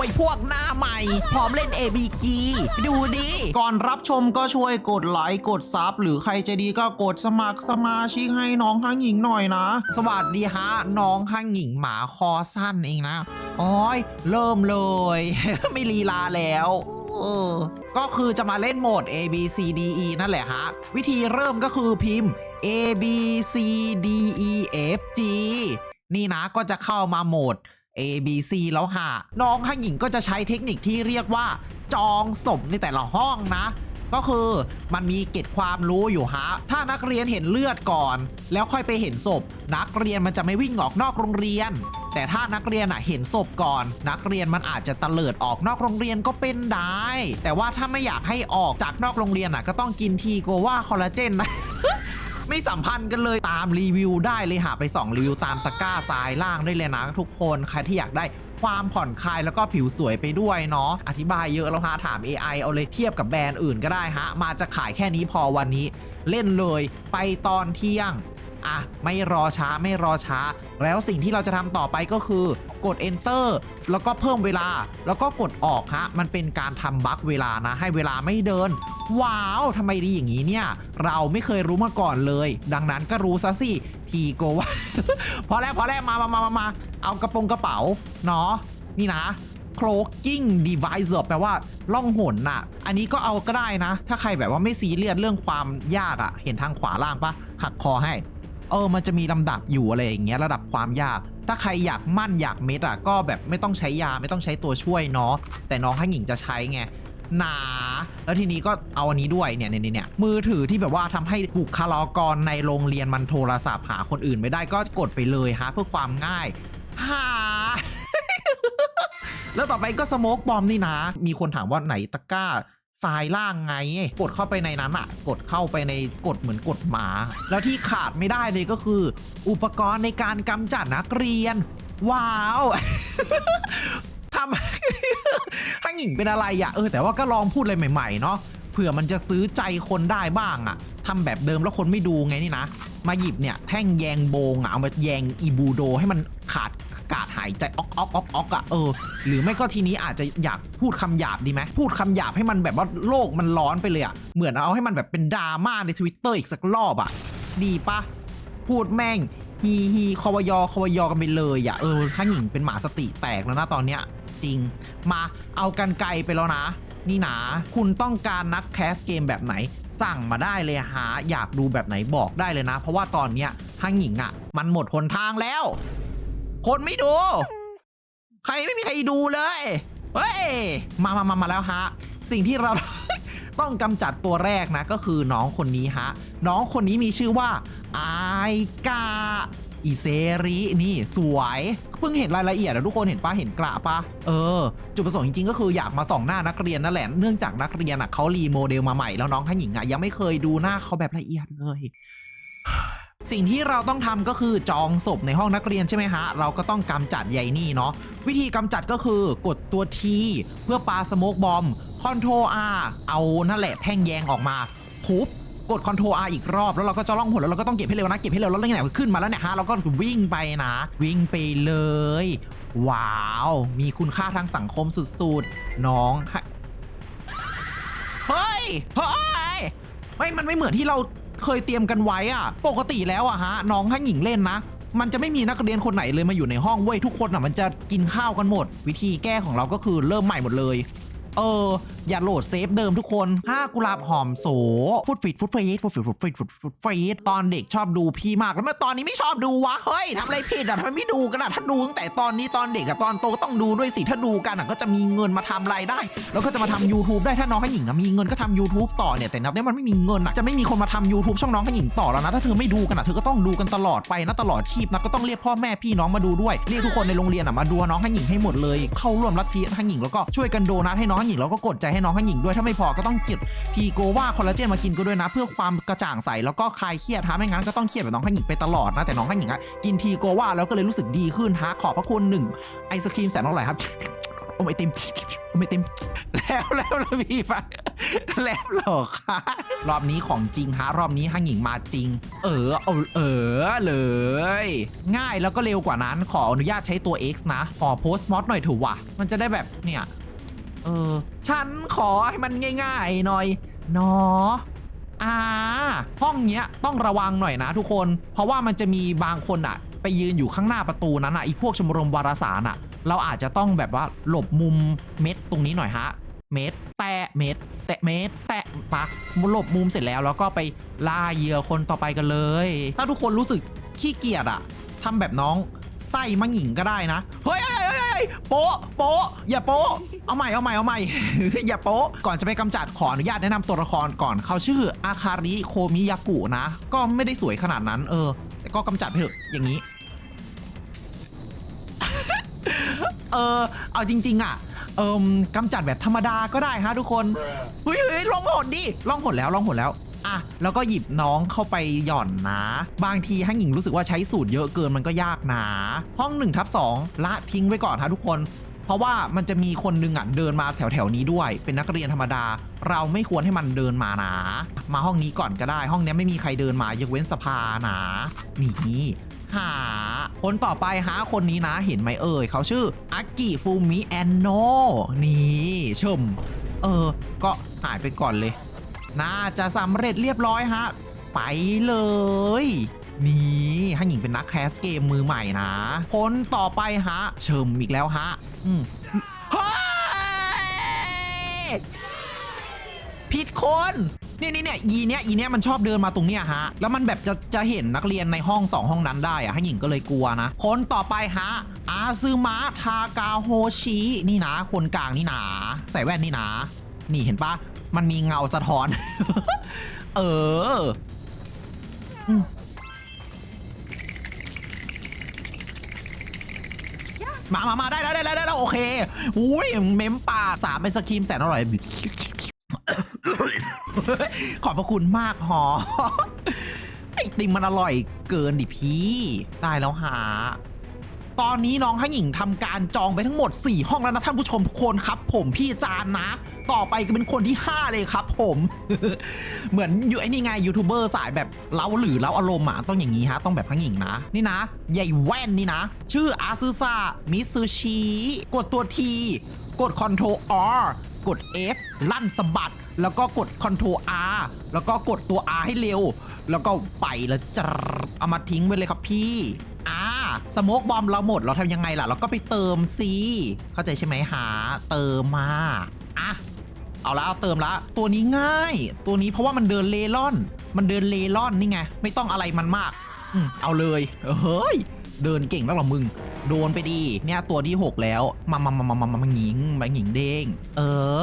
ไอ้พวกหน้าใหม่ พร้อมเล่น ABG ดูดิ ก่อนรับชมก็ช่วยกดไลค์กดซับหรือใครจะดีก็กดสมัครสมาชิกให้น้องทั้งหญิงหน่อยนะ สวัสดีฮะน้องข้างหญิงหมาคอสั้นเองนะโอ้ยเริ่มเลย ไม่ลีลาแล้วเออก็คือจะมาเล่นโหมด A B C D E นั่นแหละฮะ วิธีเริ่มก็คือพิมพ์ A B C D E F G นี่นะก็จะเข้ามาโหมด A B C แล้วฮะน้องข้างหญิงก็จะใช้เทคนิคที่เรียกว่า จองศพในแต่ละห้องนะ ก็คือมันมีเกร็ดความรู้อยู่ฮะ ถ้านักเรียนเห็นเลือดก่อน แล้วค่อยไปเห็นศพ นักเรียนมันจะไม่วิ่งออกนอกโรงเรียน แต่ถ้านักเรียนอะเห็นศพก่อน นักเรียนมันอาจจะตะเลิดออกนอกโรงเรียนก็เป็นได้ แต่ว่าถ้าไม่อยากให้ออกจากนอกโรงเรียนอะก็ต้องกินทีโกว่าคอลลาเจนนะ ไม่สัมพันธ์กันเลยตามรีวิวได้เลยหาไปสองรีวิวตามตะกร้าซ้ายล่างได้เลยนะทุกคนใครที่อยากได้ความผ่อนคลายแล้วก็ผิวสวยไปด้วยเนาะอธิบายเยอะแล้วฮะถาม AI เอาเลยเทียบกับแบรนด์อื่นก็ได้ฮะ มาจะขายแค่นี้พอวันนี้ เล่นเลยไปตอนเที่ยง อะไม่รอช้าไม่รอช้า แล้วสิ่งที่เราจะทำต่อไปก็คือกด enter แล้วก็เพิ่มเวลา แล้วก็กดออกฮะมันเป็นการทำบั๊กเวลานะ ให้เวลาไม่เดิน ว้าวทำไมดีอย่างนี้เนี่ย เราไม่เคยรู้มาก่อนเลย ดังนั้นก็รู้ซะสิทีโกว่าพอแล้วพอแล้วมามามามามาเอากระโปรงกระเป๋าเนาะนี่นะ cloaking device แปลว่าล่องหนน่ะ อันนี้ก็เอาก็ได้นะ ถ้าใครแบบว่าไม่ซีเรียสเรื่องความยากอะ่ะ เห็นทางขวาล่างปะหักคอให้ เออมันจะมีลำดับอยู่อะไรอย่างเงี้ยระดับความยาก ถ้าใครอยากมั่นอยากเม็ดอะก็แบบไม่ต้องใช้ยาไม่ต้องใช้ตัวช่วยเนาะแต่น้องให้หญิงจะใช้ไงหนา แล้วทีนี้ก็เอาอันนี้ด้วยเนี่ยเนี่ยเนี่ยมือถือที่แบบว่าทำให้บุคลากรในโรงเรียนมันโทรศัพท์หาคนอื่นไม่ได้ก็กดไปเลยฮะเพื่อความง่ายหาแล้วต่อไปก็สโมกบอมนี่นะ มีคนถามว่าไหนตะกร้า ซ้ายล่างไง กดเข้าไปในนั้นอะกดเข้าไปในกดเหมือนกดหมา แล้วที่ขาดไม่ได้เลยก็คือ อุปกรณ์ในการกำจัดนักเรียน ว้าวทำห้างหญิงเป็นอะไรอะเออแต่ว่าก็ลองพูดอะไรใหม่ๆเนาะเผื่อมันจะซื้อใจคนได้บ้างอะทำแบบเดิมแล้วคนไม่ดูไงนี่นะ มาหยิบเนี่ยแท่งแยงโบงอะเอามาแยงอีบูโดให้มันขาดากาศหายใจออกออกออกออกอะเออ หรือไม่ก็ทีนี้อาจจะอยากพูดคำหยาบดีไหมพูดคำหยาบให้มันแบบว่าโลกมันร้อนไปเลยอะเหมือนเอาให้มันแบบเป็นดราม่าในทวิตเตอร์อีกสักรอบอะดีปะพูดแม่งฮีฮีคอวยอคอวยอกันไปเลยอะเออถ้าหญิงเป็นหมาสติแตกแล้วนะตอนเนี้ยจริง มาเอากันไกลไปแล้วนะ นี่นะคุณต้องการนักแคสเกมแบบไหน สั่งมาได้เลยหาอยากดูแบบไหนบอกได้เลยนะ เพราะว่าตอนเนี้ยห้างหญิงอะ่ะ มันหมดหนทางแล้ว คนไม่ดู ใครไม่มีใครดูเลย เฮ้ย มามามามาแล้วฮะ สิ่งที่เรา ต้องกำจัดตัวแรกนะ ก็คือน้องคนนี้ฮะ น้องคนนี้มีชื่อว่าไอากาอีเซรินี่สวยเพิ่งเห็นรายละเอียดอะทุกคนเห็นปะเห็นกระปะเออ จุดประสงค์จริงๆก็คืออยากมาส่องหน้านักเรียนนั่นแหละเนื่องจากนักเรียนอะเขารีโมเดลมาใหม่แล้วน้องท่านหญิงอะยังไม่เคยดูหน้าเขาแบบละเอียดเลย สิ่งที่เราต้องทำก็คือจองศพในห้องนักเรียนใช่ไหมฮะ เราก็ต้องกำจัดใยนี่เนาะ วิธีกำจัดก็คือกดตัว T เพื่อปาสโมกบอมคอนโทร R เอานั่นแหละแท่งแยงออกมาทุบกด Ctrl R อีกรอบแล้วเราก็จะล่องหนแล้วเราก็ต้องเก็บให้เร็วนะเก็บให้เร็วแล้วเนี่ยขึ้นมาแล้วเนี่ยฮะเราก็วิ่งไปนะ วิ่งไปเลย ว้าว มีคุณค่าทางสังคมสุดๆ น้องเฮ้ยเฮ้ยไม่มันไม่เหมือนที่เรา เคยเตรียมกันไว้อะปกติแล้วอะฮะน้องให้หญิงเล่นนะ มันจะไม่มีนักเรียนคนไหนเลยมาอยู่ในห้องเว้ยทุกคนอะมันจะกินข้าวกันหมด วิธีแก้ของเราก็คือเริ่มใหม่หมดเลย เออ อย่าโหลดเซฟเดิมทุกคนห้ากุหลาบหอมโสฟุตฟิตฟุตฟีดฟุตฟิตฟุตฟีดฟุตฟุตฟีดตอนเด็กชอบดูพี่มากแล้วมื่อตอนนี้ไม่ชอบดูวะเฮ้ยทำอะไรผิดอะทำไมไม่ดูกันอะถ้าดูตั้งแต่ตอนนี้ตอนเด็กอะตอนโตก็ต้องดูด้วยสิถ้าดูกันอะก็จะมีเงินมาทำรายได้ แล้วก็จะมาทำ YouTube ได้ถ้าน้องให้หญิงอะมีเงินก็ทำ YouTube ต่อเนี่ยแต่นับได้มันไม่มีเงินอะจะไม่มีคนมาทำ YouTube ช่องน้องให้หญิงต่อแล้วนะถ้าเธอไม่ดูกันอะเธอก็ต้องดูกันตลอดไปนะตลอดชีพนะก็ต้องเรียกพ่อแม่พี่น้องมาดูด้วยเรียกทุกคนในโรงเรียนอะมาดูน้องให้หญิงให้หมดเลย เข้าร่วมลัทธิให้หญิงแล้วก็ช่วยกันโดนัทให้น้องให้หญิงแล้วก็กดใจให้น้องให้หญิงด้วยถ้าไม่พอก็ต้องก็บทีโกว่าคอลลาเจนมากินก็ด้วยนะ เพื่อความกระจ่างใสแล้วก็คลายเครียดฮะไม่งั้นก็ต้องเครียดแบบน้องให้หญิงไปตลอดนะแต่น้องให้หญิงอะกินทีโกว่าแล้วก็เลยรู้สึกดีขึ้นฮะขอบพระคุณหนึ่งไอศครีมแสนอร่อยครับอมไอติมอมไอติมแล้วแล้วแล้วพี่ฟังแลบหลอคะรอบนี้ของจริงฮะรอบนี้ฮังหญิงมาจริง เออเอาเออเลย ง่ายแล้วก็เร็วกว่านั้นขออนุญาตใช้ตัว X นะ ขอโพสต์มอดหน่อยถูกว่ะมันจะได้แบบเนี่ย เออ ฉันขอให้มันง่าย ๆ หน่อยเนาะอ่า ห้องเนี้ยต้องระวังหน่อยนะทุกคน เพราะว่ามันจะมีบางคนอะไปยืนอยู่ข้างหน้าประตูนั้นอะอีพวกชมรมวารสารอะเราอาจจะต้องแบบว่าหลบมุมเม็ดตรงนี้หน่อยฮะ เม็ดแตะเม็ดแตะเม็ดแตะปักหลบมุมเสร็จแล้วแล้วก็ไปล่าเหยื่อคนต่อไปกันเลย ถ้าทุกคนรู้สึกขี้เกียจอะทำแบบน้องไส้มังหญิงก็ได้นะ เฮ้ยเฮ้ ยเฮ้ยโป๊ะโป๊ะอย่าโป๊ะเอาใหม่เอาใหม่เอาใหม่ อย่าโป๊ะก่อนจะไปกำจัดขออนุญาตแนะนำตัวละครก่อนเขาชื่ออาคาริโคมิยากุนะ ก็ไม่ได้สวยขนาดนั้น เออ แต่ก็กำจัดไปเถอะอย่างนี้ เออเอาจริง ๆ อะ เอิมกำจัดแบบธรรมดาก็ได้ฮะทุกคนเฮ้ยเฮ้ยลองหดดิลองหดแล้วลองหดแล้ว อะแล้วก็หยิบน้องเข้าไปหย่อนนะ บางทีฮังหญิงรู้สึกว่าใช้สูตรเยอะเกินมันก็ยากนะห้อง1ทับ2ละทิ้งไว้ก่อนฮะทุกคน เพราะว่ามันจะมีคนหนึงอะเดินมาแถวแถวนี้ด้วย เป็นนักเรียนธรรมดา เราไม่ควรให้มันเดินมานะมาห้องนี้ก่อนก็ได้ ห้องนี้ไม่มีใครเดินมายกเว้นสภานะนี่หาคนต่อไปหาคนนี้นะเห็นไหมเอ่ยเขาชื่ออากิฟูมิแอนโนนี่ชม เออ ก็หายไปก่อนเลย น่าจะสำเร็จเรียบร้อยฮะ ไปเลย นี่ฮันหญิงเป็นนักแคสเกมมือใหม่นะ คนต่อไปฮะ เชิมอีกแล้วฮะ อืมเฮ้ยผิดคนเนี่ยนี่เนี่ยอีเนี้ยอีเนี้ยมันชอบเดินมาตรงเนี้ยฮะ แล้วมันแบบจะจะเห็นนักเรียนในห้องสองห้องนั้นได้อะฮันหญิงก็เลยกลัวนะ คนต่อไปฮะ อาซึมะทากาโฮชิ นี่นะ คนกลางนี่นะ ใส่แว่นนี่นะ นี่เห็นปะ มันมีเงาสะท้อน เออมามามาได้แล้วได้แล้วได้แล้วโอเค อุ้ย เมมปากสามเป็นสครีมแสนอร่อย ขอบพระคุณมากหอไอติมมันอร่อยเกินดิพี่ ได้แล้วหา ตอนนี้น้องฮั่งหญิงทำการจองไปทั้งหมด 4 ห้องแล้วนะท่านผู้ชมทุกคนครับ ผมพี่จานนะ ต่อไปก็เป็นคนที่ 5 เลยครับ ผม เหมือนอยู่ไอ้นี่ไงยูทูบเบอร์สายแบบเล้าหรือเล้าอารมณ์อะต้องอย่างนี้ฮะต้องแบบฮั่งหญิงนะ นี่นะใหญ่แว่นนี่นะ ชื่ออาซึซามิซูชิกดตัว T กด Ctrl R กด F ลั่นสะบัด แล้วก็กด Ctrl R แล้วก็กดตัว R ให้เร็ว แล้วก็ไปแล้วจรเอามาทิ้งไว้เลยครับพี่ สโมกบอมเราหมดเราทำยังไงล่ะ เราก็ไปเติมซีเข้าใจใช่ไหมหาเติมมาอะเอาละเอาเติมละ ตัวนี้ง่าย ตัวนี้เพราะว่ามันเดินเลล่อน มันเดินเลล่อนนี่ไง ไม่ต้องอะไรมันมาก อืมเอาเลยเฮ้ย เดินเก่งแล้วหรอมึง โดนไปดีเนี่ยตัวที่ 6 แล้วมามามามามามาหญิงมาหญิงเด้งเอ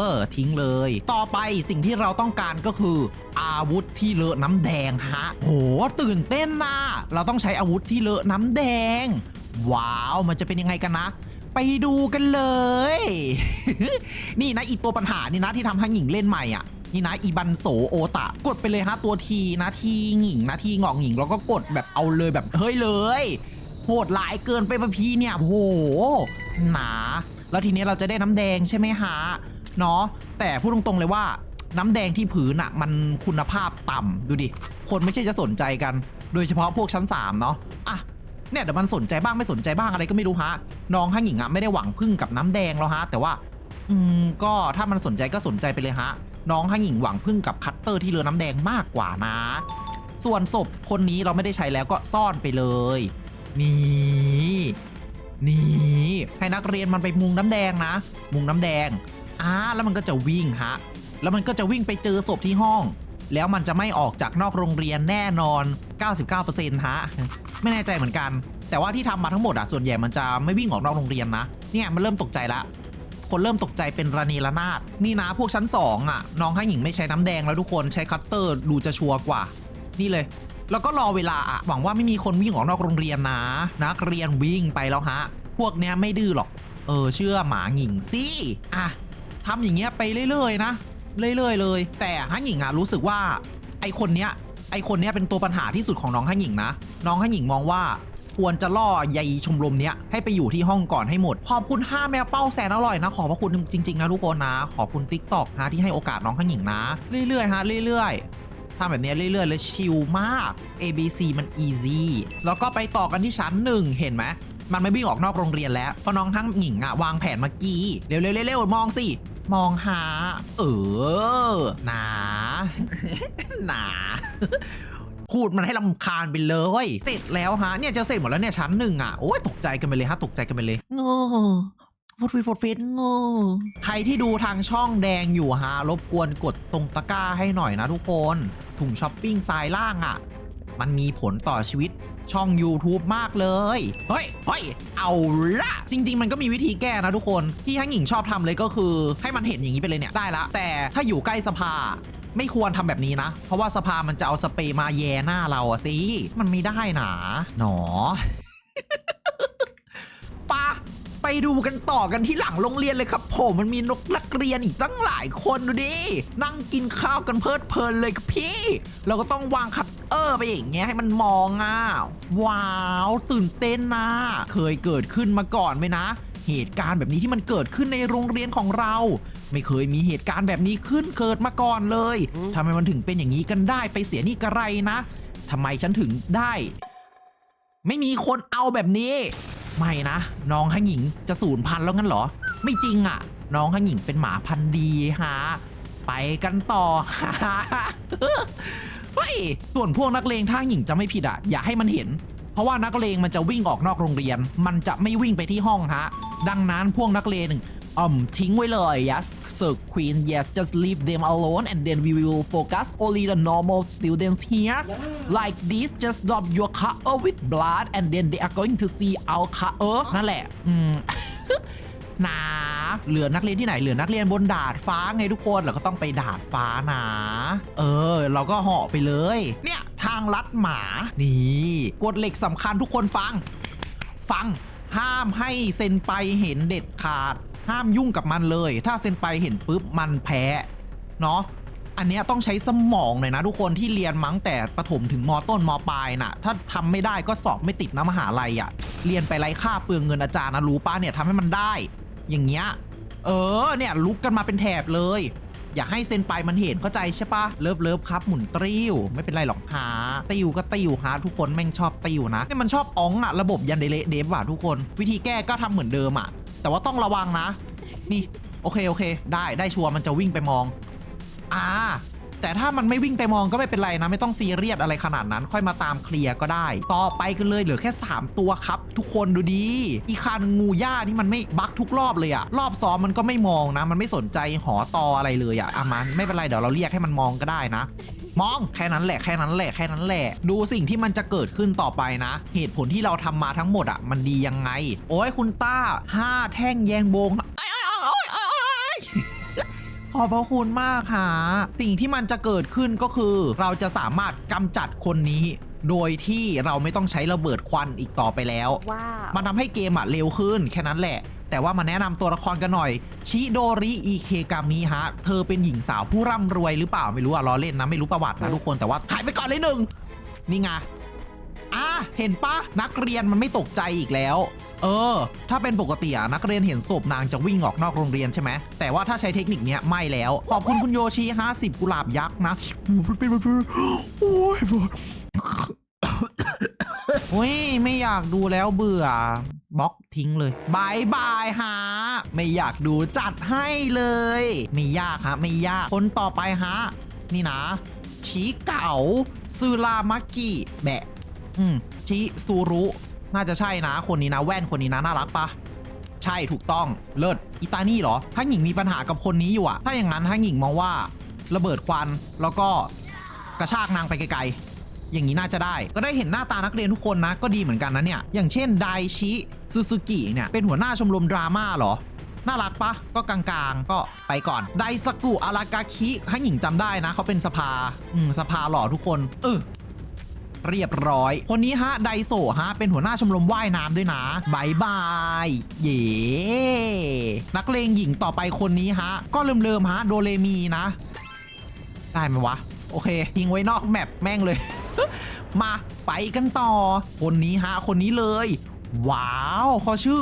อ ทิ้งเลย ต่อไปสิ่งที่เราต้องการก็คือ อาวุธที่เลอะน้ำแดงฮะโหตื่นเต้นนะเราต้องใช้อาวุธที่เลอะน้ำแดง ว้าวมันจะเป็นยังไงกันนะไปดูกันเลย นี่นะอีตัวปัญหานี่นะที่ทำให้หญิงเล่นใหม่อะ นี่นะอีบันโสโอตะ กดไปเลยฮะตัวทีนะทีหญิงนะทีงอกหญิงแล้วก็กดแบบเอาเลยแบบเฮ้ยเลย โหดหลายเกินไปปะพี่เนี่ยโหหนา แล้วทีนี้เราจะได้น้ำแดงใช่ไหมฮะเนาะแต่พูดตรงๆเลยว่าน้ำแดงที่ผืนอะมันคุณภาพต่ำดูดิ คนไม่ใช่จะสนใจกัน โดยเฉพาะพวกชั้น 3 เนาะอะเนี่ยเดี๋ยวมันสนใจบ้างไม่สนใจบ้างอะไรก็ไม่รู้ฮะน้องฮั่งหญิงอะไม่ได้หวังพึ่งกับน้ำแดงแล้วฮะ แต่ว่า อืมก็ถ้ามันสนใจก็สนใจไปเลยฮะ น้องฮั่งหญิงหวังพึ่งกับคัตเตอร์ที่เรือน้ำแดงมากกว่านะ ส่วนศพคนนี้เราไม่ได้ใช้แล้วก็ซ่อนไปเลย นี่นี่ให้นักเรียนมันไปมุงน้ำแดงนะ มุงน้ำแดงอ่าแล้วมันก็จะวิ่งฮะแล้วมันก็จะวิ่งไปเจอศพที่ห้อง แล้วมันจะไม่ออกจากนอกโรงเรียนแน่นอน 99%ฮะไม่แน่ใจเหมือนกัน แต่ว่าที่ทำมาทั้งหมดอะส่วนใหญ่มันจะไม่วิ่งออกนอกโรงเรียนนะเนี่ยมันเริ่มตกใจละคนเริ่มตกใจเป็นระเนระนาดนี่นะพวกชั้น2อะน้องให้หญิงไม่ใช้น้ำแดงแล้วทุกคนใช้คัตเตอร์ดูจะชัวร์กว่า นี่เลย แล้วก็รอเวลาอะหวังว่าไม่มีคนวิ่งออกนอกโรงเรียนนะ นักเรียนวิ่งไปแล้วฮะ พวกเนี้ยไม่ดื้อหรอก เออ เชื่อหมาหญิงสิอะทำอย่างเงี้ยไปเรื่อยๆนะ เรื่อยๆเลย แต่ฮันหญิงอะรู้สึกว่า ไอคนเนี้ย ไอคนเนี้ยเป็นตัวปัญหาที่สุดของน้องฮันหญิงนะ น้องฮันหญิงมองว่าควรจะล่อใยชมรมเนี้ยให้ไปอยู่ที่ห้องก่อนให้หมด ขอบคุณ 5 แมวเป้าแสนอร่อยนะ ขอบพระคุณจริง ๆ นะทุกคนนะ ขอบคุณ t ิ k t o k นะที่ให้โอกาสน้องข้างหญิงนะ เรื่อยๆฮะเรื่อยๆ ทำแบบนี้เรื่อยๆเลยชิลมาก A B C มัน easy แล้วก็ไปต่อกันที่ชั้นหนึ่งเห็นไหมมันไม่วิ่งออกนอกโรงเรียนแล้ว เพราะน้องทั้งหญิงอะวางแผนเมื่อกี้ เร็วๆเร็วๆมองสิ มองหา เออ หนา หนาพูดมันให้ลำคาญไปเลยเสร็จแล้วฮะ เนี่ยจะเสร็จหมดแล้วเนี่ยชั้นหนึ่งอะโอ้ยตกใจกันไปเลยฮะ ตกใจกันไปเลยเง อฟดฟีฟดฟีดเงอใครที่ดูทางช่องแดงอยู่ฮะรบกวนกดตรงตะกร้าให้หน่อยนะทุกคน ถุงช้อปปิ้งซ้ายล่างอะมันมีผลต่อชีวิตช่อง YouTube มากเลย เฮ้ย เฮ้ย เอาละ จริง ๆ มันก็มีวิธีแก้นะทุกคน ที่ทั้งหญิงชอบทำเลยก็คือ ให้มันเห็นอย่างนี้ไปเลยเนี่ย ได้ละ แต่ถ้าอยู่ใกล้สภา ไม่ควรทำแบบนี้นะ เพราะว่าสภามันจะเอาสเปรย์มาแย่หน้าเราอะสิ มันไม่ได้นะหนอปะ ดูกันต่อกันที่หลังโรงเรียนเลยครับผมมันมีนกนักเรียนอีกตั้งหลายคนดูดิ นั่งกินข้าวกันเพลิดเพลินเลยครับพี่ เราก็ต้องวางคัตเออร์ไปอย่างเงี้ยให้มันมองอะว้าว ตื่นเต้นนะเคยเกิดขึ้นมาก่อนไหมนะ เหตุการณ์แบบนี้ที่มันเกิดขึ้นในโรงเรียนของเรา ไม่เคยมีเหตุการณ์แบบนี้ขึ้นเกิดมาก่อนเลยทำไมมันถึงเป็นอย่างนี้กันได้ไปเสียนี่กระไรนะทำไมฉันถึงได้ ไม่มีคนเอาแบบนี้ ไม่นะน้องฮังหญิงจะสูญพันธุ์แล้วงั้นเหรอ ไม่จริงอะ่ะ น้องฮังหญิงเป็นหมาพันธุ์ดีฮะไปกันต่อเฮ้ยส่วนพวกนักเลงท่าหญิงจะไม่ผิดอะ่ะ อย่าให้มันเห็น เพราะว่านักเลงมันจะวิ่งออกนอกโรงเรียน มันจะไม่วิ่งไปที่ห้องฮะ ดังนั้นพวกนักเลงอ่อมทิ้งไว้เลย yes sir queen yes just leave them alone and then we will focus only the normal students here like this just drop your car with blood and then they are going to see our car นั่นแหละ อืมหนาเหลือนักเรียนที่ไหนเหลือนักเรียนบนดาดฟ้าไงทุกคนเราก็ต้องไปดาดฟ้านะ เออ เราก็เหาะไปเลย เนี่ยทางลัดหมา นี่กฎเหล็กสำคัญทุกคนฟัง ฟัง ห้ามให้เซนไปเห็นเด็ดขาด ห้ามยุ่งกับมันเลย ถ้าเซนไปเห็นปุ๊บมันแพ้เนาะอันนี้ต้องใช้สมองหน่อยนะทุกคนที่เรียนมั้งแต่ประถมถึงมต้นมปลายน่ะ ถ้าทำไม่ได้ก็สอบไม่ติดนะมหาลัยอะ่ะ เรียนไปไร้ค่าเปลืองเงินอาจารย์นะรู้ป้าเนี่ยทำให้มันได้ อย่างเงี้ยเออเนี่ยลุกกันมาเป็นแถบเลย อย่าให้เซนไปมันเห็นเข้าใจใช่ปะเลิฟเลิฟครับหมุนติ้ว ไม่เป็นไรหรอกหาติ้วก็ติ้วหาทุกคนแม่งชอบติ้วนะเนี่ยมันชอบอ้องอะระบบยันเดเลเดฟว่ะทุกคน วิธีแก้ก็ทำเหมือนเดิมอะ แต่ว่าต้องระวังนะ นี่ โอเค โอเค ได้ได้ชัวร์มันจะวิ่งไปมอง อ่า แต่ถ้ามันไม่วิ่งไปมองก็ไม่เป็นไรนะ ไม่ต้องซีเรียสอะไรขนาดนั้น ค่อยมาตามเคลียร์ก็ได้ ต่อไปกันเลยเหลือแค่ 3 ตัวครับ ทุกคนดูดี อีคานงูย่านี่มันไม่บักทุกรอบเลยอะรอบซ้อมมันก็ไม่มองนะ มันไม่สนใจหอตออะไรเลยอะอะมันไม่เป็นไรเดี๋ยวเราเรียกให้มันมองก็ได้นะมองแค่นั้นแหละแค่นั้นแหละแค่นั้นแหละ ดูสิ่งที่มันจะเกิดขึ้นต่อไปนะ เหตุผลที่เราทำมาทั้งหมดอะมันดียังไง โอ้ยคุณต้าห้าแท่งแยงโบง ขอบพระคุณมากค่ะ สิ่งที่มันจะเกิดขึ้นก็คือเราจะสามารถกำจัดคนนี้ โดยที่เราไม่ต้องใช้ระเบิดควันอีกต่อไปแล้ว ว้าว มันทำให้เกมอะเร็วขึ้นแค่นั้นแหละ แต่ว่ามาแนะนำตัวละครกันหน่อย ชิโดริอีเคกามิฮะ เธอเป็นหญิงสาวผู้ร่ำรวยหรือเปล่าไม่รู้อะล้อเล่นนะ ไม่รู้ประวัตินะทุกคนแต่ว่าหายไปก่อนเลยหนึ่งนี่ไง อะเห็นปะนักเรียนมันไม่ตกใจอีกแล้ว เออ ถ้าเป็นปกติอะนักเรียนเห็นศพนางจะวิ่งออกนอกโรงเรียนใช่ไหมแต่ว่าถ้าใช้เทคนิคเนี้ยไม่แล้ว ขอบคุณคุณโยชิ50กุหลาบยักษ์นะโอ้ยโอ้ยไม่อยากดูแล้วเบื่อบล็อกทิ้งเลยบายบายฮะไม่อยากดูจัดให้เลย ไม่ยากฮะไม่ยากคนต่อไปฮะนี่นะชีเก่าซูรามากิแบะ อืมชิซูรุ น่าจะใช่นะ คนนี้นะ แว่นคนนี้นะ น่ารักปะใช่ถูกต้องเลิศอิตานี่เหรอถ้าหญิงมีปัญหากับคนนี้อยู่อะถ้าอย่างนั้นถ้าหญิงมองว่าระเบิดควันแล้วก็กระชากนางไปไกลๆ อย่างนี้น่าจะได้ ก็ได้เห็นหน้าตานักเรียนทุกคนนะ ก็ดีเหมือนกันนะเนี่ย อย่างเช่นไดชิซูซูกิเนี่ย เป็นหัวหน้าชมรมดราม่าเหรอ น่ารักปะ ก็กลางๆ ก็ไปก่อน ไดสกุอารากาคิให้หญิงจำได้นะ เขาเป็นสภา อืม สภาหล่อทุกคน เออ เรียบร้อย คนนี้ฮะไดโซฮะเป็นหัวหน้าชมรมว่ายน้ำด้วยนะบายบายเย่นักเลงหญิงต่อไปคนนี้ฮะ ก็เริ่มๆฮะโดเรมีนะ ได้ไหมวะ โอเคทิ้งไว้นอกแมปแม่งเลย มาไปกันต่อ คนนี้ฮะ คนนี้เลย ว้าวเขาชื่อ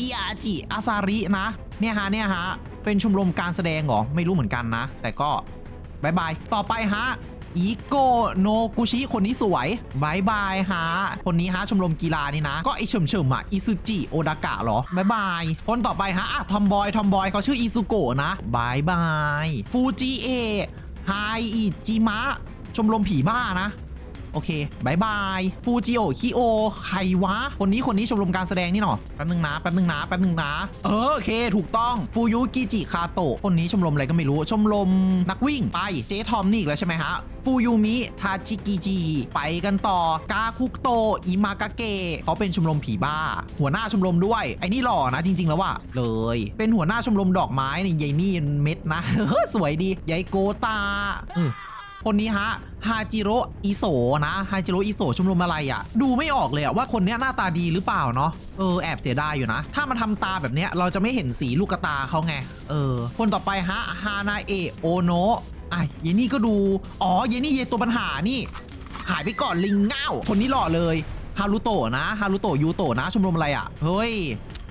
อิอาจิอาซารินะ เนี่ยฮะเนี่ยฮะเป็นชมรมการแสดงเหรอ ไม่รู้เหมือนกันนะ แต่ก็บายบาย ต่อไปฮะ อีโกโนกุชิคนนี้สวยบายบายฮะ คนนี้ฮะชมรมกีฬานี่นะ ก็ไอเฉิมเฉิมอะอิซุจิโอดากะเหรอบายบาย คนต่อไปฮะอะทอมบอยทอมบอยเขาชื่ออิซุโกะนะบายบาย ฟูจิเอะไฮอิจิมะ ชมรมผีบ้านะ โอเคบายบายฟูจิโอคิโอใครวะ คนนี้คนนี้ชมรมการแสดงนี่หนอแป๊บนึงนะแป๊บนึงนะแป๊บนึงนะเออโอเคถูกต้องฟูยุกิจิคาโตะคนนี้ชมรมอะไรก็ไม่รู้ชมรมนักวิ่งไปเจทอมนี่อีกแล้วใช่ไหมฮะฟูยูมิทาจิกิจิไปกันต่อกาคุกโตอิมากาเกะเขาเป็นชมรมผีบ้า หัวหน้าชมรมด้วย ไอ้นี่หล่อนะจริง ๆ แล้วว่ะเลย เป็นหัวหน้าชมรมดอกไม้นี่ยายนี่เม็ดนะสวยดียายโกตาเออ คนนี้ฮะฮาจิโร่อิโซนะฮาจิโร่อิโซชมรมอะไรอะ่ะ ดูไม่ออกเลยอะว่าคนเนี้ยหน้าตาดีหรือเปล่าเนาะเออแอบเสียดายอยู่นะ ถ้ามาทำตาแบบเนี้ยเราจะไม่เห็นสีลูกตาเขาไงเออ คนต่อไปฮะฮานาเอะโอโนะอะเยนี่ก็ดูอ๋อเยนี่เยตัวปัญหานี่ หายไปก่อนลิงเง่าคนนี้หล่อเลยฮารุโตะนะฮารุโตะยูโตะนะ ชมรมอะไรอะ่ะเฮ้ย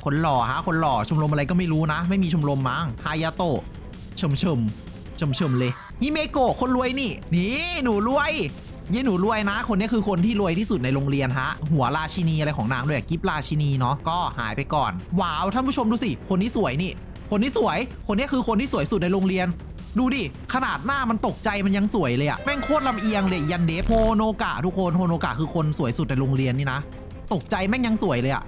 คนหล่อฮะคนหล่อชมรมอะไรก็ไม่รู้นะ ไม่มีชมรมมั้งฮายาโตะชมชม ชมชมเลยฮิเมโกะคนรวยนี่ นี่หนูรวยเยี่หนูรวยนะ คนนี้คือคนที่รวยที่สุดในโรงเรียนฮะ หัวราชินีอะไรของนางด้วยกิฟราชินีเนาะก็หายไปก่อนว้าวท่านผู้ชมดูสิ คนนี้สวยนี่ คนนี้สวย คนนี้คือคนที่สวยสุดในโรงเรียน ดูดิ ขนาดหน้ามันตกใจมันยังสวยเลยอะแม่งโคตรลำเอียงเลยยันเดฟโฮโนกะทุกคนโฮโนกะคือคนสวยสุดในโรงเรียนนี่นะ ตกใจแม่งยังสวยเลยอะ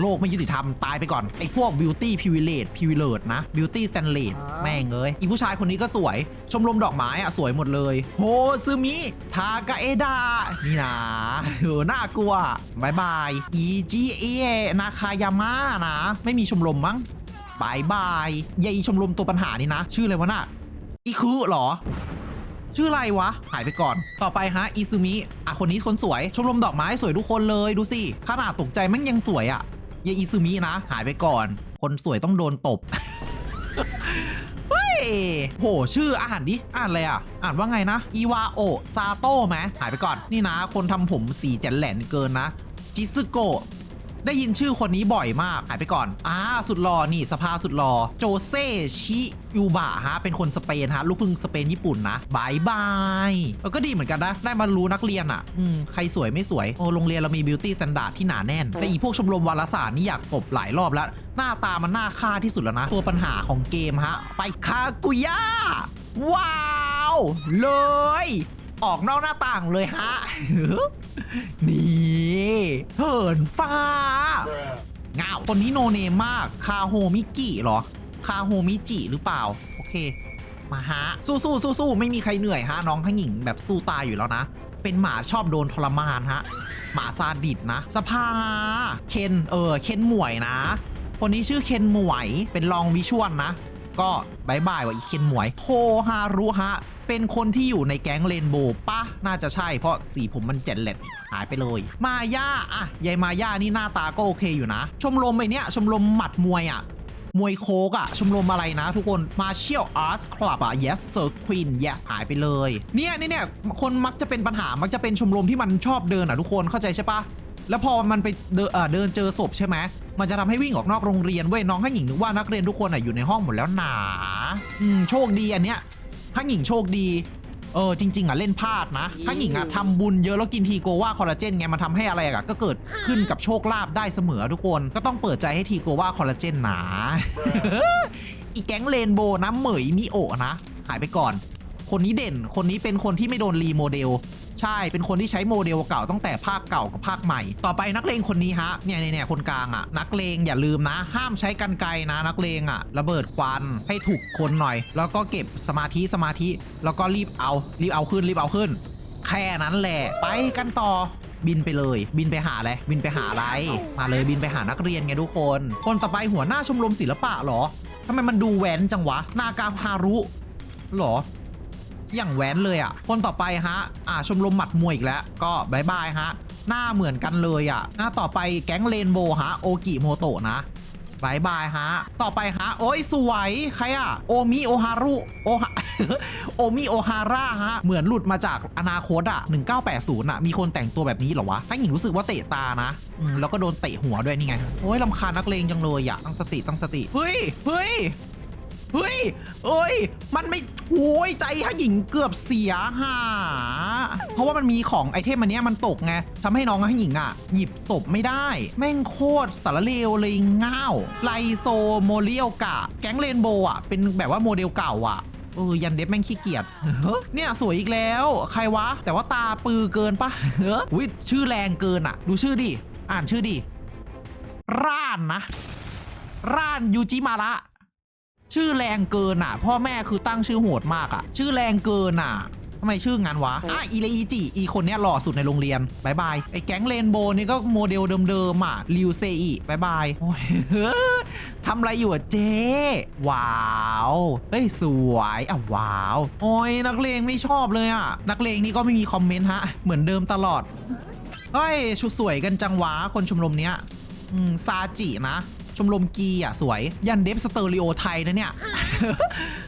โลกไม่ยุติธรรม ตายไปก่อน ไอ้พวก beauty privilege privilege นะ beauty standard แม่งเอ้ยอีผู้ชายคนนี้ก็สวย ชมรมดอกไม้อะสวยหมดเลย โฮซึมิ ทากาเอดา นี่นะเออน่ากลัวบายบายอีจีเอนาคายาม่านะ ไม่มีชมรมมั้งบายบายยายชมรมตัวปัญหานี่นะ ชื่ออะไรวะน่ะอีคือเหรอ ชื่ออะไรวะ หายไปก่อน ต่อไปฮะอิซึมิอะคนนี้คนสวย ชมรมดอกไม้สวยทุกคนเลยดูสิขนาดตกใจแม่งยังสวยอะ่ะยายอิซึมินะ หายไปก่อน คนสวยต้องโดนตบเฮ้ยโหชื่ออ่านดิอ่านอะไรอะ อ่านว่าไงนะอีวาโอะซาโต้ไหมหายไปก่อนนี่นะ คนทำผมสีแจนแหลนเกินนะจิซึโกะ ได้ยินชื่อคนนี้บ่อยมากหายไปก่อนอ่าสุดหล่อนี่สภาสุดหล่อโจเซชิยูบะฮะเป็นคนสเปนฮะลูกครึ่งสเปนญี่ปุ่นนะบายบายเออก็ดีเหมือนกันนะได้มารู้นักเรียนอะอืมใครสวยไม่สวยโอ้โรงเรียนเรามีบิวตี้สแตนดาร์ดที่หนาแน่น แต่อีพวกชมรมวารสารนี่อยากตบหลายรอบแล้ว หน้าตามันน่าฆ่าที่สุดแล้วนะ ตัวปัญหาของเกมฮะ ไปคากุย่าว้าว เลย ออกนอกหน้าต่างเลยฮะ นี่ เหินฟ้าเงาคนนี้โนเนมมาก คาโฮมิกิเหรอ คาโฮมิจิหรือเปล่า โอเค มาฮะ สู้สู้สู้สู้ไม่มีใครเหนื่อยฮะ น้องทั้งหญิงแบบสู้ตายอยู่แล้วนะ เป็นหมาชอบโดนทรมานฮะ หมาซาดิสนะ สภา เคน เออ เคนหมวยนะ คนนี้ชื่อเคนหมวย เป็นรองวิชวลนะ ก็บายบายว่าอีเคนหมวย โทฮารุฮะ เป็นคนที่อยู่ในแก๊งเรนโบว์ปะน่าจะใช่เพราะสีผมมันเจ็ดเล็ดหายไปเลย มาย่าอะยายมาย่านี่หน้าตาก็โอเคอยู่นะ ชมรมไอเนี้ยชมรมหมัดมวยอะมวยโคกอะชมรมอะไรนะทุกคน Martial Arts Club อะ yes sir queen yes หายไปเลย เนี่ยเนี่ยเนี่ยคนมักจะเป็นปัญหามักจะเป็นชมรมที่มันชอบเดินอะทุกคนเข้าใจใช่ปะแล้วพอมันไปเดินเเดินเจอศพใช่ไหมมันจะทำให้วิ่งออกนอกโรงเรียนเว้ยน้องให้หญิงนึกว่านักเรียนทุกคนอะอยู่ในห้องหมดแล้วหนาอืมโชคดีอันเนี้ย ให้หญิงโชคดี เออจริง ๆ อะเล่นพลาดนะให้หญิงอะทำบุญเยอะแล้วกินทีโกว่าคอลลาเจนไงมันทำให้อะไรอะก็เกิดขึ้นกับโชคลาภได้เสมอทุกคนก็ต้องเปิดใจให้ทีโกว่าคอลลาเจนหนา อีแก๊งเรนโบว์นะเหมยมิโอะนะ หายไปก่อน คนนี้เด่น คนนี้เป็นคนที่ไม่โดนรีโมเดล ใช่ เป็นคนที่ใช้โมเดลเก่าตั้งแต่ภาคเก่ากับภาคใหม่ ต่อไปนักเลงคนนี้ฮะ เนี่ยเนี่ยเนี่ยคนกลางอะ่ะ นักเลงอย่าลืมนะ ห้ามใช้กันไกรนะนักเลงอะ่ะ ระเบิดควันให้ถูกคนหน่อย แล้วก็เก็บสมาธิสมาธิ แล้วก็รีบเอา รีบเอาขึ้น รีบเอาขึ้น แค่นั้นแหละ ไปกันต่อบินไปเลย บินไปหาอะไรบินไปหาอะไร มาเลยบินไปหานักเรียนไงทุกคน คนต่อไปหัวหน้าชมรมศิลปะหรอทำไมมันดูแหวนจังวะ นากาฮารุหรอ อย่างแหวนเลยอะ คนต่อไปฮะ อ่าชมรมหมัดมวยอีกแล้ว ก็บายบายฮะ หน้าเหมือนกันเลยอะ หน้าต่อไปแก๊งเรนโบฮะ โอกิโมโตะนะบายบายฮะ ต่อไปฮะ โอ้ยสวย ใครอะโอมิโอฮารุ โอฮาโอมิโอฮาร่าฮะ เหมือนหลุดมาจากอนาคตอะ1980อะมีคนแต่งตัวแบบนี้เหรอวะถ้าหญิงรู้สึกว่าเตะตานะ อืม แล้วก็โดนเตะหัวด้วยนี่ไง โอ้ยลำคาญนักเลงจังเลยอะตั้งสติตั้งสติ เฮ้ย เฮ้ย เฮ้ยเอ้ย มันไม่โอ้ยใจถ้าหญิงเกือบเสียหา เพราะว่ามันมีของไอเทมอันเนี้ยมันตกไงทำให้น้องให้หญิงอะ หยิบศพไม่ได้ แม่งโคตรสารเลวเลยง่าวไลโซโมเรียลกะ แก๊งเรนโบว์อะ เป็นแบบว่าโมเดลเก่าอะเออยันเด็บแม่งขี้เกียจเนี่ยสวยอีกแล้ว ใครวะ แต่ว่าตาปือเกินปะเฮ้ยอุ๊ยชื่อแรงเกินอะ ดูชื่อดิ อ่านชื่อดิ ร่านนะ ร่านยูจิมาระ ชื่อแรงเกินอะ พ่อแม่คือตั้งชื่อโหดมากอะ ชื่อแรงเกินอะทำไมชื่องั้นวะ อะอีเลอีจิ อีคนเนี้ยหล่อสุดในโรงเรียนบายบาย ไอ้แก๊งเรนโบว์นี่ก็โมเดลเดิมๆอะริวเซอีบายบายโอ้ยทำอะไรอยู่อะเจ๊ว้าวเฮ้ยสวยอะว้าว โอ้ยนักเลงไม่ชอบเลยอะ นักเลงนี่ก็ไม่มีคอมเมนต์ฮะ เหมือนเดิมตลอดเฮ้ยชุดสวยกันจังวะคนชมรมเนี้ยอืมซาจินะ ชมรมกีอะสวย ยันเดฟสเตอริโอไทยนะเนี่ย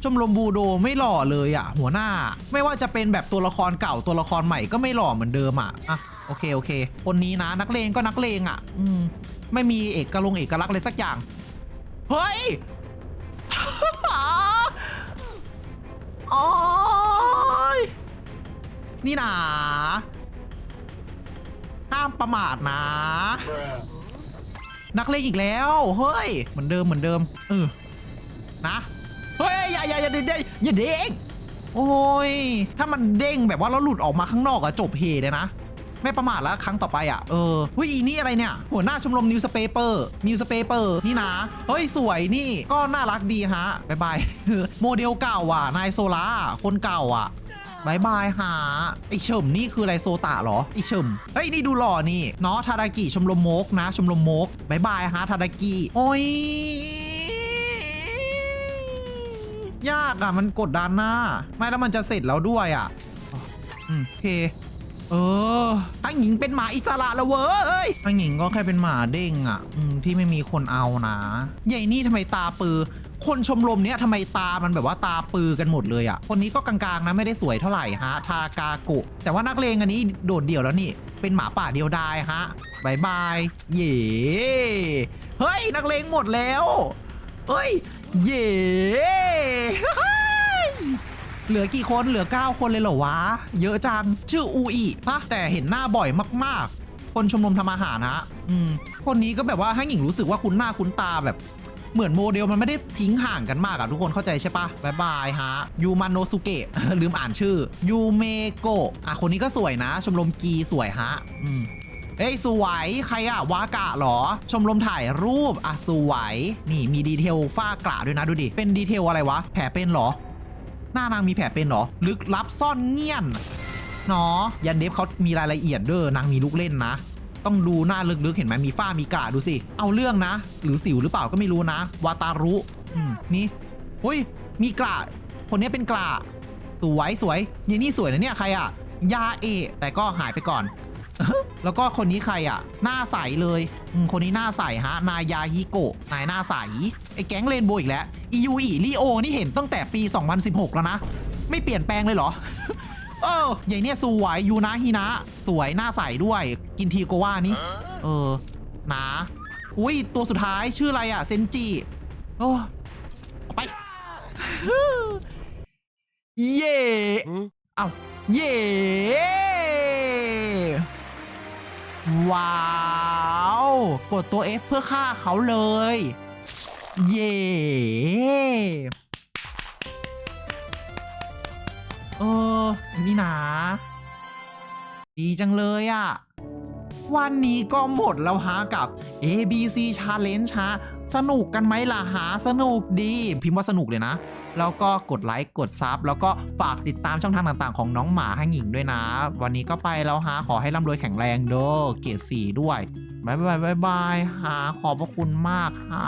ชมรมบูโดไม่หล่อเลยอะ หัวหน้า ไม่ว่าจะเป็นแบบตัวละครเก่าตัวละครใหม่ก็ไม่หล่อเหมือนเดิมอะอะโอเคโอเค คนนี้นะนักเลงก็นักเลงอะ อืมไม่มีเอกลงเอกลักษณ์เลยสักอย่าง เฮ้ยโอ้ยนี่นาห้ามประมาทนะ นักเลงอีกแล้ว เฮ้ย เหมือนเดิมเหมือนเดิม เออ นะ เฮ้ย อย่าอย่าอย่าเด้งอย่าเด้ง โอ้ย ถ้ามันเด้งแบบว่าแล้วหลุดออกมาข้างนอกอะจบเฮเลยนะ ไม่ประมาทแล้วครั้งต่อไปอะเออเฮ้ยอีนี่อะไรเนี่ย หัวหน้าชมรมนิวสเปเปอร์ นิวสเปเปอร์ นี่นะ เฮ้ย สวยนี่ ก็น่ารักดีฮะบายบาย โมเดลเก่าอะ นายโซล่า คนเก่าอะ บายบายหาไอเฉิมนี่คืออะไรโซตะเหรอไอเฉิมเฮ้ยนี่ดูหล่อนี่เนาะทาดากิชมรมโมกนะ ชมรมโมกบายบายฮะทาดากิโอ้ยยากอะมันกดดันหน้า ไม่แล้วมันจะเสร็จแล้วด้วยอะอืมโอเค เออทั้งหญิงเป็นหมาอิสระแล้วเว้ยทั้งหญิงก็แค่เป็นหมาเด้งอะอืมที่ไม่มีคนเอานะใหญ่นี่ทำไมตาปือ คนชมรมเนี้ยทำไมตามันแบบว่าตาปือกันหมดเลยอะ คนนี้ก็กลางๆนะไม่ได้สวยเท่าไหร่ฮะ ทากาโกะแต่ว่านักเลงอันนี้โดดเดี่ยวแล้วนี่ เป็นหมาป่าเดียวดายฮะบายบายเย่เฮ้ยนักเลงหมดแล้วเฮ้ยเย่เฮ้ย เหลือกี่คนเหลือ 9 คนเลยเหรอวะ เยอะจัง ชื่ออูอีปะแต่เห็นหน้าบ่อยมาก ๆ คนชมรมทำอาหารนะอืมคนนี้ก็แบบว่าให้หญิงรู้สึกว่าคุ้นหน้าคุ้นตาแบบเหมือนโมเดลมันไม่ได้ทิ้งห่างกันมากอะทุกคนเข้าใจใช่ปะบายบายฮะยูมาโนสุเกะ ลืมอ่านชื่อยูเมโกะอะคนนี้ก็สวยนะ ชมรมกีสวยฮะ อืมเอ้ยสวยใครอะวากะเหรอ ชมรมถ่ายรูปอะสวยนี่มีดีเทลฝ้ากระด้วยนะดูดิ เป็นดีเทลอะไรวะ แผลเป็นเหรอ หน้านางมีแผลเป็นเหรอ ลึกลับซ่อนเงี่ยนเนาะยันเดฟเขามีรายละเอียดเด้อนางมีลูกเล่นนะ ต้องดูหน้าลึกๆเห็นไหมมีฝ้ามีกระดูสิ เอาเรื่องนะ หรือสิวหรือเปล่าก็ไม่รู้นะ วาตารุนี่เฮ้ยมีกระคนนี้เป็นกระสวยสวยยายนี่สวยนะเนี่ยใครอะยาเอ แต่ก็หายไปก่อน แล้วก็คนนี้ใครอะ หน้าใสเลยอืมคนนี้หน้าใสฮะ นายยาฮิโกะ นายหน้าใส ไอ้แก๊งเรนโบว์อีกแล้วอียูอีลีโอ นี่เห็นตั้งแต่ปี 2016 แล้วนะ ไม่เปลี่ยนแปลงเลยเหรอ เออใหญ่เนี่ยสวยยูนะฮินะ สวยหน้าใสด้วย กินทีโกว่านี่ เออนะอุ้ย ตัวสุดท้ายชื่ออะไรอะ เซนจิ โอ้เอาไป เย่เอ้าเย่ ว้าว กดตัว F เพื่อฆ่าเขาเลย เย่เออ นี่นะ ดีจังเลยอะ่ะ วันนี้ก็หมดแล้วฮะกับ ABC Challenge ฮะ สนุกกันไหมล่ะหาสนุกดีพิมพ์ว่าสนุกเลยนะ แล้วก็กดไลค์กดซับแล้วก็ฝากติดตามช่องทางต่างๆ ของน้องหมาให้หญิงด้วยนะ วันนี้ก็ไปแล้วฮะขอให้ร่ำรวยแข็งแรงเด้อเกียรติสีด้วยบายบายบายบายฮะขอบพระคุณมากฮะ